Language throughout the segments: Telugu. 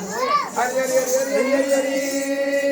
ay, ay, ay, ay,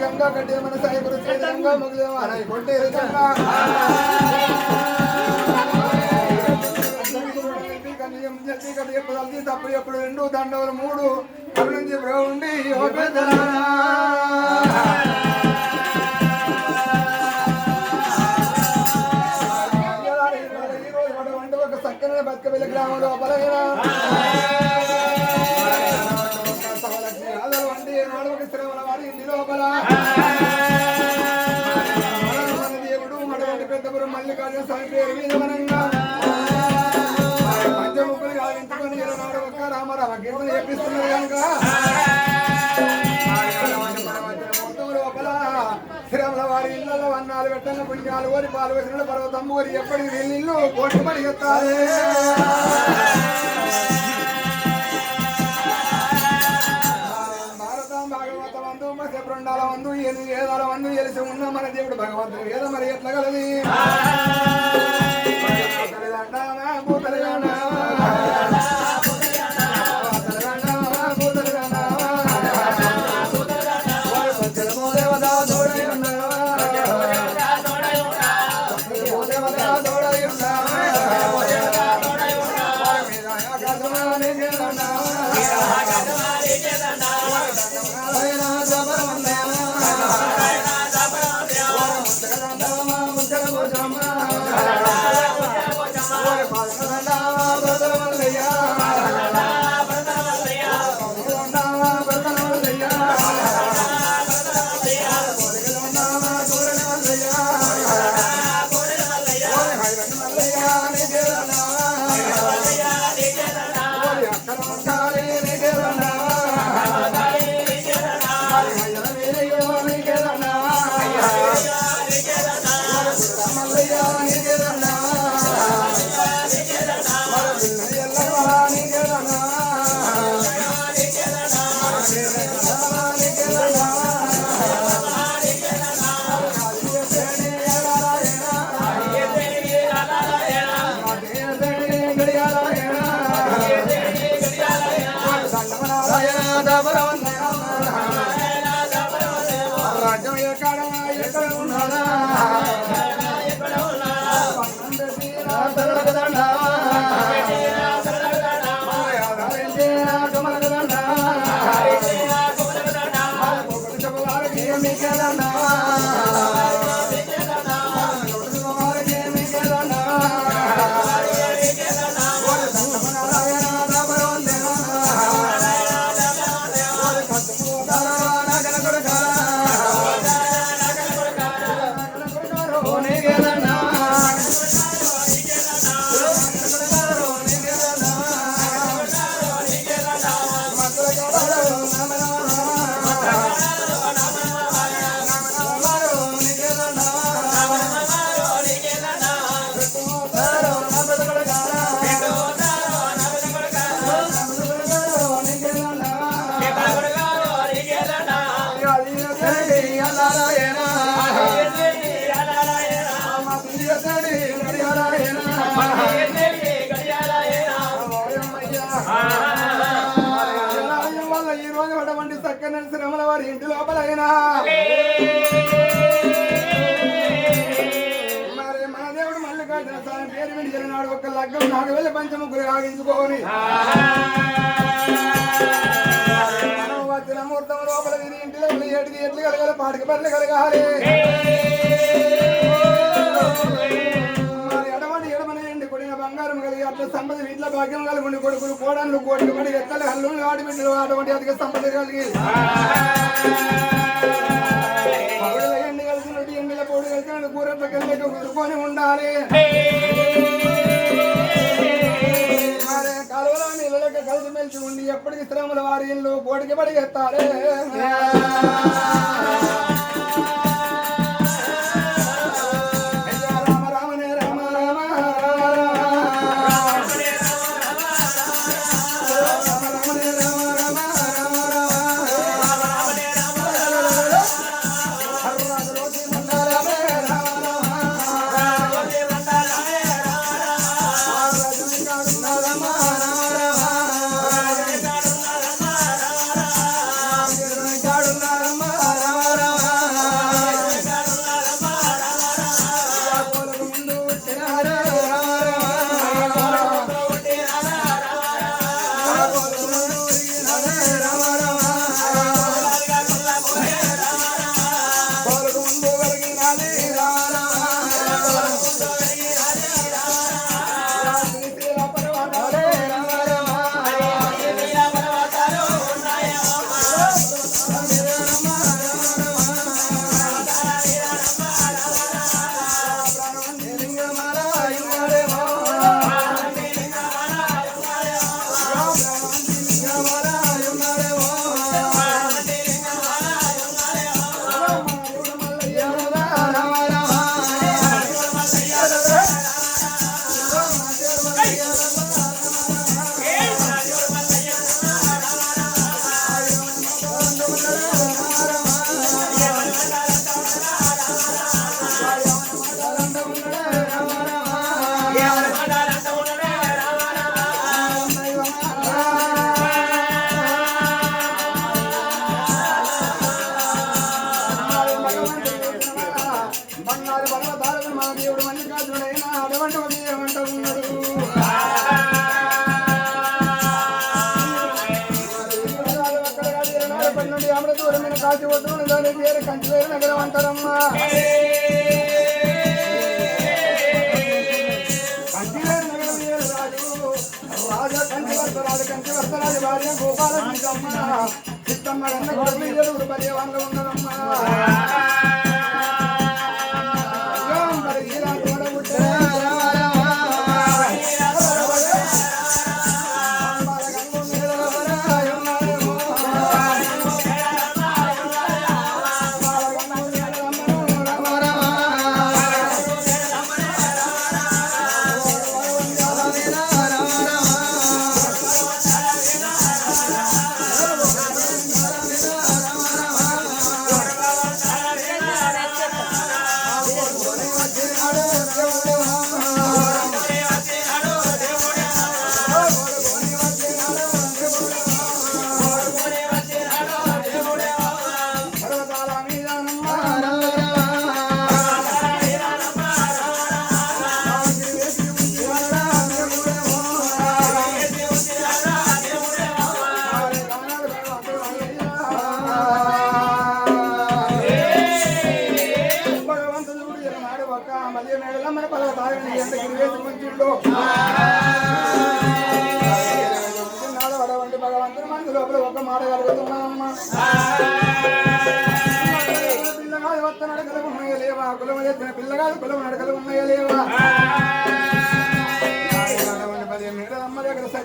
Ganga కట్టే మన సాయి గురు గంగా మొగలేవా కొట్టే గంగా తప్పు ఎప్పుడు రెండు దండవులు మూడు అభివృద్ధి ఉండి శ్రీరాముడు బలగరా దేవుడు మల్లికార్జున స్వామి పేరు మీద మనంగా. పంచముఖులుగా ఎంచుకొని నాడు ఒక్క రామరామ కీర్తన చెప్పిస్తున్నారు కనుక. నాలుగు పెట్టన్న నాలుగు వరి పాలు వేసిన పర్వతమ్మ ఊరి ఎప్పటికి వీళ్ళు కోట్టుబడి చెప్తారే ఉండాల వందు ఏది ఏదాల వందు తెలిసి ఉన్న మన దేవుడు భగవంతుడు ఏదో మరి ఎట్లా కలది? పూతలు Come on. రాజ్యం ఎక్కడ ఎక్కడ ఉన్నాడా నాడు ఒక లగ్గం నాడు వెళ్ళి పంచముగ్గులు ఆగించుకోని వచ్చిన ముహూర్తం లోపల తిని ఇంటిలో ఏటికి ఎట్లు కలగాలి పాటికి పట్లు కలగాలి. బంగారం కలిగి అట్లా సంపద ఇంట్లో భాగ్యం కలుగుండి కొడుకులు కోడన్లు కోట్లు పడి ఎత్తలు హల్లులు ఆడబిడ్డలు అటువంటి అధిక సంపద కలిగి. కలిసినట్టు ఎండిల పోడు కలిసినట్టు కూర కలిసి ఉండాలి. కలిసి కలిసిమెలిసి ఉండి ఎప్పటికి శ్రమల వారి ఇల్లు కోటికి పడిగెత్తారే. గోపాల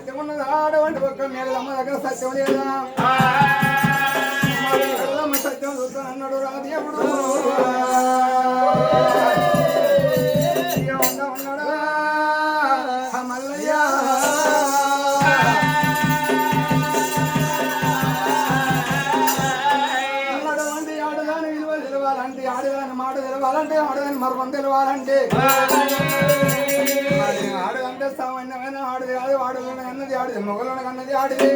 సత్యం ఉన్నది ఆడవంటి ఒక్క మేడమ్మ దగ్గర సత్యం లేదా? సత్యం చూస్తానన్నాడు రాదు ఎప్పుడు? మొగలను కన్నది ఆడిదే.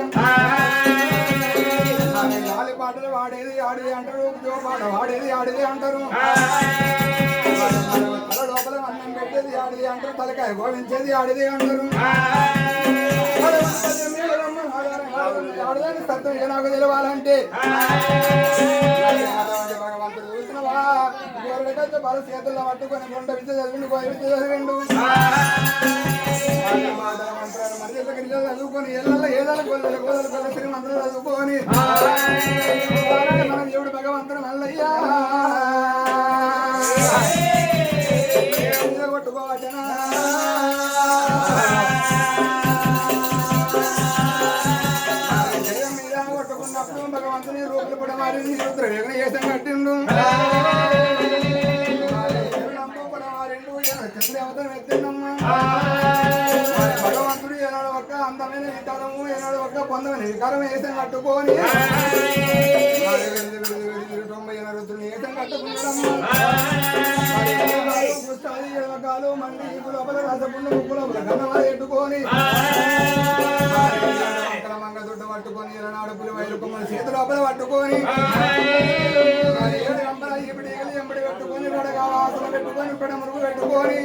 గాలి పాటలు వాడేది ఆడిది అంటారు పాట వాడేది ఆడిదే అంటారు. తల లోపల అన్నం పెట్టేది ఆడిది అంటారు తలకాయ గోవించేది ఆడిదే అంటారు. ఆడదాని సత్యం ఇక నాకు తెలియాలంటే భగవంతుడు చూసినవా? గోరుడికైతే బాల చేతుల్లో పట్టుకొని గుండె విద్య చదివిండు గోయ విద్య చదివిండు. చదువుకొని ఏళ్ళ ఏదాల గోదల గోదల గోదల శ్రీమంతులు చదువుకొని దేవుడు భగవంతుడు మల్లయ్యా కొట్టుకోవచ్చనా మీద కొట్టుకున్నప్పుడు భగవంతుని రూపులు కూడా మారింది కట్టిండు పొందమైన వికారం వేసం కట్టుకొని తొంభై రుద్రుని ఎడమకాలు మండి ఇపు లోపల రసపుండు లోపల గన్నమా ఎట్టుకొని మంగ దుడ్డు పట్టుకొని ఇరనాడు పులి వైరు కొమ్మని చేతి లోపల పట్టుకొని ఎంబడి పెట్టుకొని పెట్టుకొని పెడ మురుగు పెట్టుకొని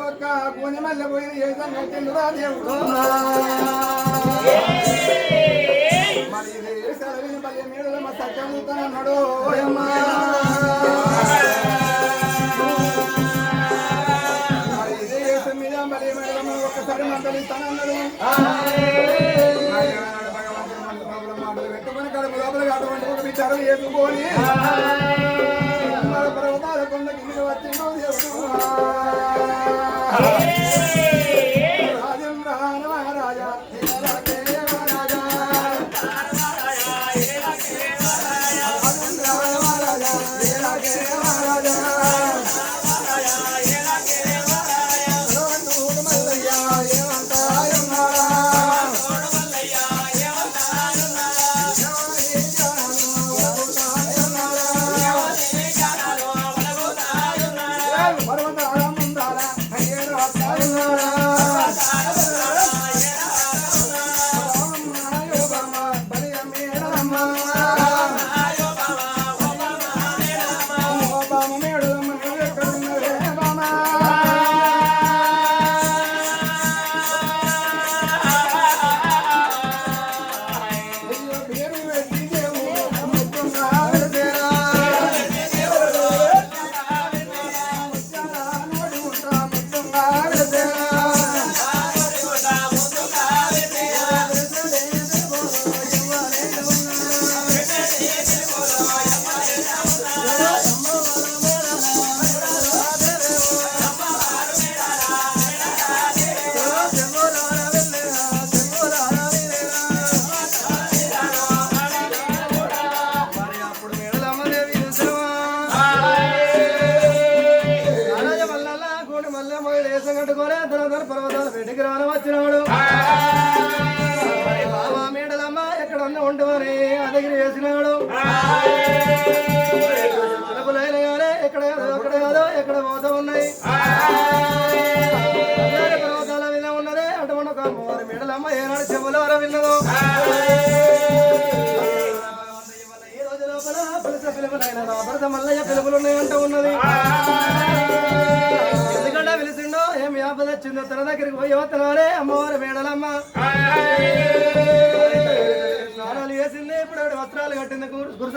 ఒక్క కూని మల్లె పోయిన ఏదం కట్టిండు రా దేవుడు? మరి ఇది సెలవిని పల్లె మీడల మా సత్యమూతనన్నాడు మరి పర్వతాల కొండ కింద వచ్చిండు దేవుడు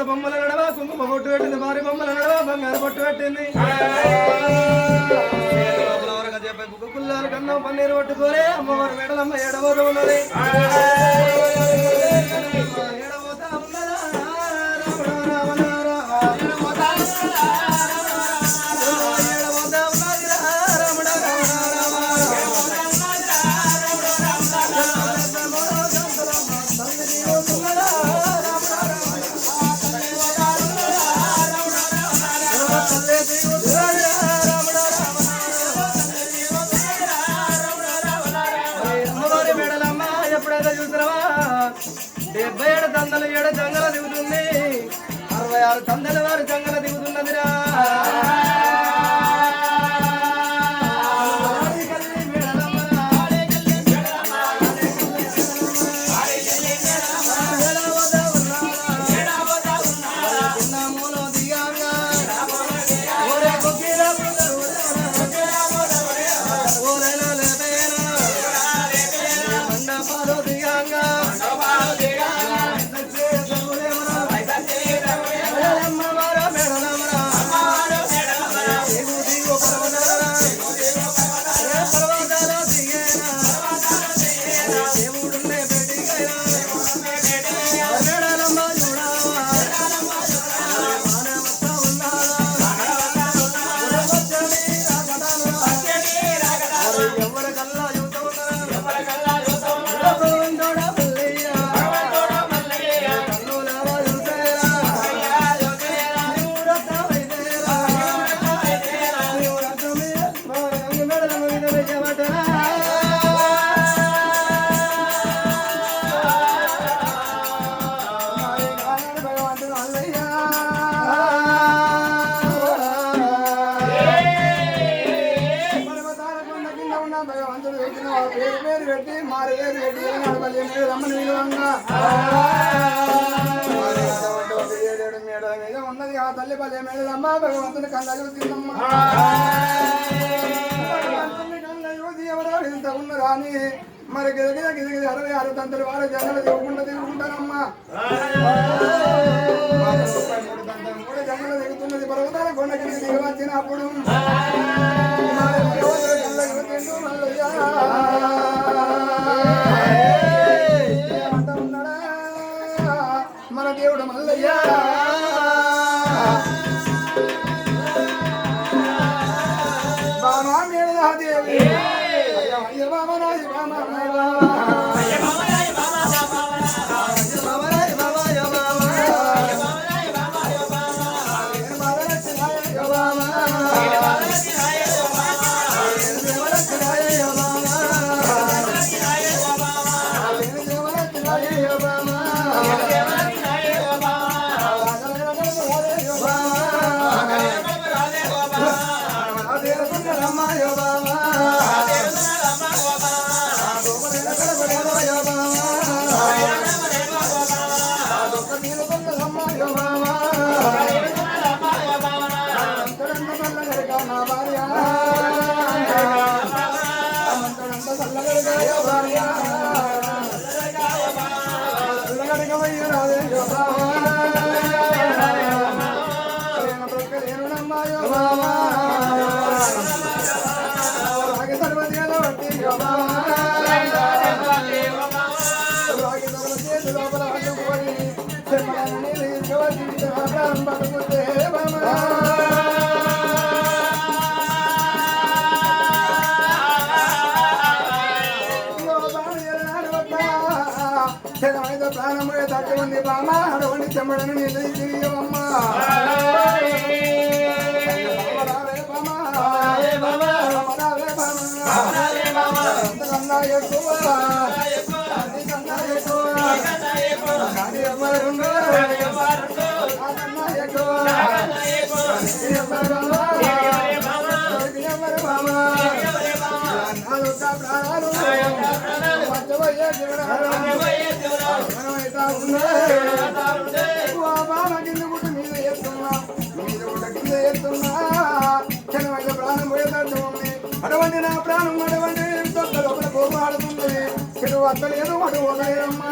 బొమ్మల నడవ కుంకుమ బొట్టు పెట్టింది భారీ బొమ్మల నడవ బంగారు బొట్టు పెట్టింది. పుల్లారు లోపల కన్నం పన్నీరు పట్టుకోరే అమ్మవారి మేడలమ్మ ఏడవదు ఉన్నది. తందల భగవంతుని కళ్ళయో తిన్నమ్మా భగవంతుని కళ్ళయో ఎవరో మరి గిదగిద గిదగిద అరవై ఆరు తంతులు వారు జనాలు దిగుకుండా దిగుకుంటారమ్మా కూడా జనాలు దిగుతున్నది పర్వతాల కొండకి దిగవచ్చినప్పుడు ప్రాణముగా తక్కువంది బామ అడవండి చెమ్మడని నిలయమ్మా ఎక్కువ అటువంటి నా ప్రాణం అటువంటి ఒక్కరు ఒకరు పోరాడుతుంది ఇటు అత్తలేదు అటు ఒకరేమ్మా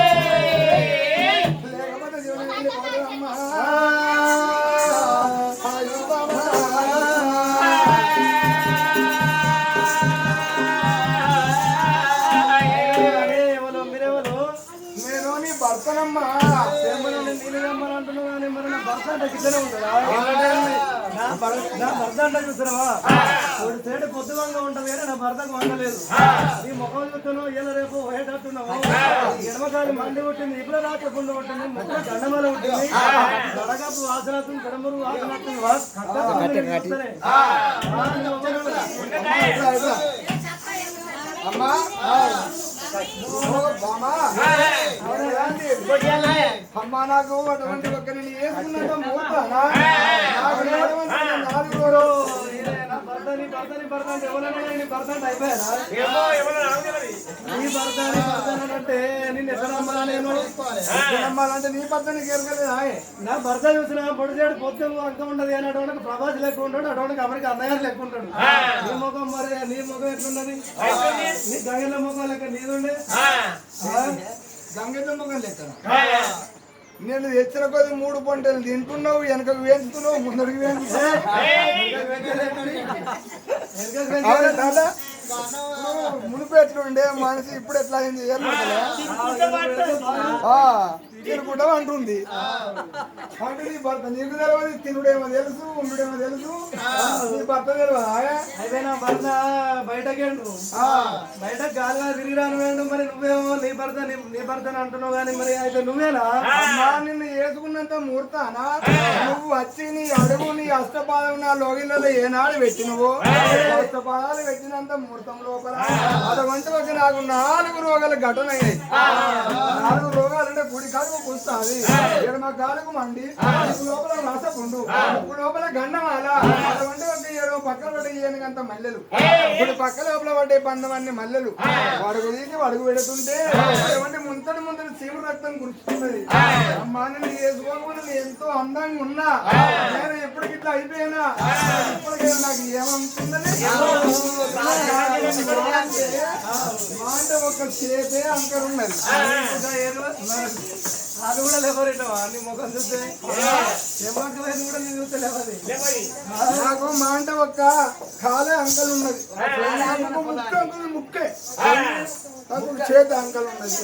నా భర్త నా భర్త అంటే చూస్తున్నావా? వాడు తేడు పొద్దువంగా ఉంటది కానీ నా భర్తకు వండలేదు ఈ ముఖం చూస్తున్నావు ఇలా రేపు పోయేటట్టున్నావు. ఎడమకాయలు మండి పుట్టింది ఇప్పుడు రాకుండా పుట్టింది ముఖం గండమల ఉంటుంది గడగపు వాసనత్వం గడమరు వాసనత్వం అమ్మా అమ్మా నాకు అటువంటి ఒక్క నేను వేసుకున్నాక మూతానా నాకు నాలుగు నా భర్త నీ భర్త నీ భర్త అంటే ఎవరైనా నీ భర్త అంటే అయిపోయారా నీ భర్త నీ భర్త అని అంటే నిన్ను ఎట్లా నమ్మాలా నేను నమ్మాలంటే నీ పద్ధతి ఎరగలేదా నా భర్త చూసిన పొడి చేయడు పొత్తు అంక ఉండదు అని అటువంటి ప్రభాస్ లెక్క ఉంటాడు అటువంటి అమెరికా అన్నయ్య లెక్క ఉంటాడు. నీ ముఖం మరి నీ ముఖం ఎట్లున్నది? నీ గంగల ముఖం లెక్క నీదుండే? గంగెద్ద ముఖం లెక్కన? నేను తెచ్చిన కొద్ది మూడు పంటలు తింటున్నావు వెనకకు వేస్తున్నావు ముందరికి వేస్తున్నావు. అవునా తాత? ఇప్పుడు మునుపు ఎట్లుండే మనిషి ఇప్పుడు ఎట్లా అయింది తిరుగుట అంటుంది. అంటే నీ భర్త నీకు తెలియదు తినుడేమో తెలుసు ఉండుడేమో తెలుసు. నీ భర్త తెలియదా అయితే నా భర్త బయటకేండు బయట గాలిగా తిరిగి రాను మరి నువ్వేమో నీ భర్త నీ భర్త అంటున్నావు కానీ మరి అయితే నువ్వేనా? నిన్ను వేసుకున్నంత ముహూర్తానా నువ్వు వచ్చి నీ అడుగు నీ అష్టపాదం నా లోగిళ్ళలో ఏనాడు పెట్టినవు? అష్టపాదాలు పెట్టినంత ముహూర్తం లోపల అదొంటి ఒక నాకు నాలుగు రోగాలు ఘటన నాలుగు రోగాలు అంటే కుడి కాలుకు పుస్తాది ఎడమ కాలుకు మండి లోపల రసపుండు ఇప్పుడు లోపల గండమాల అటువంటి ఒక ఏడో పక్కన పడి ఏనుగంత మల్లెలు. ఇప్పుడు పక్క లోపల పడ్డే అన్ని మల్లెలు. వడుగు తీసి వడుగు పెడుతుంటే ముంతటి ముంతటి చీమ రక్తం కురుచుతున్నది అమ్మా నేను ఎంతో అందంగా ఉన్నా. నేను ఎప్పటికి ఇట్లా అయిపోయినా. ఇప్పటికైనా నాకు ఏమవుతుందని మాట ఒక చేపే అంకర్ అది కూడా లేవరేటవా నీ ముఖం చూస్తే? ఏమాకలేదు కూడా నీ చూస్తే లేవది? నాకు మాట ఒక్క కాలే అంకల్ ఉన్నది. ముక్క అంకుల్ ముక్కే. నాకు చేతి అంకల్ ఉన్నది.